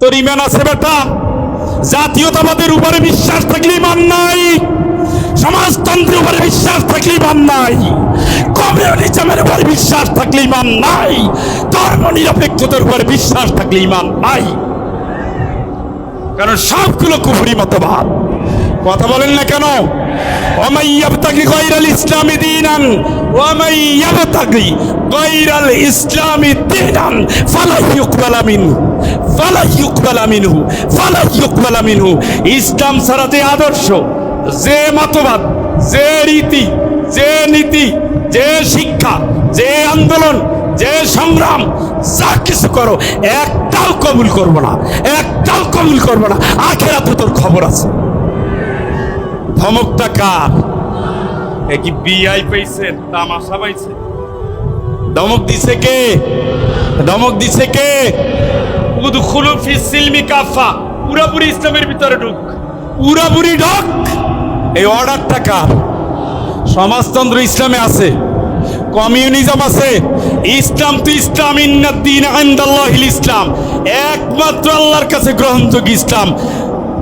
তোর ইমান আছে বেটা। জাতীয়তাবাদের উপরে বিশ্বাস থাকলে মান নাই। সমাজতন্ত্রের উপরে বিশ্বাস থাকলে ইমান নাই। কমিউনিজমের উপরে বিশ্বাস থাকলে ইমান নাই। ধর্ম নিরপেক্ষতার উপরে বিশ্বাস থাকলে ইমান নাই। কারণ সবগুলো কুফুরি মতবাদ। কথা বলেন না কেন? ওমাইয়াবতাগি গায়রাল ইসলামি দীনান ওমাইয়াবতাগি গায়রাল ইসলামি দীনান ফালা ইউকবালা ফালা ফালা ইসলাম ছাড়া যে আদর্শ, যে মতবাদ, যে রীতি, যে নীতি, যে শিক্ষা, যে আন্দোলন, যে সংগ্রাম, যা কিছু করো, একটাও কবুল করব না, একটাও কবুল করব না। আখেরাতে তোর খবর আছে। ধমকটা কার? এ কি বিআই পাইছে, তামাশা পাইছে? ধমক দিছে কে? ধমক দিছে কে? কাফা। পুরাপুরি ইসলামের ভিতরে ঢুক। পুরাপুরি ঢক। এই অর্ডারটা কার? সমাজতন্ত্র ইসলামে আছে। কমিউনিজম আছে। ইসলাম তো ইসলাম ইন্নাদ্দিন আন্দাল্লাহিল ইসলাম। একমাত্র আল্লাহর কাছে গ্রহণযোগ্য ইসলাম।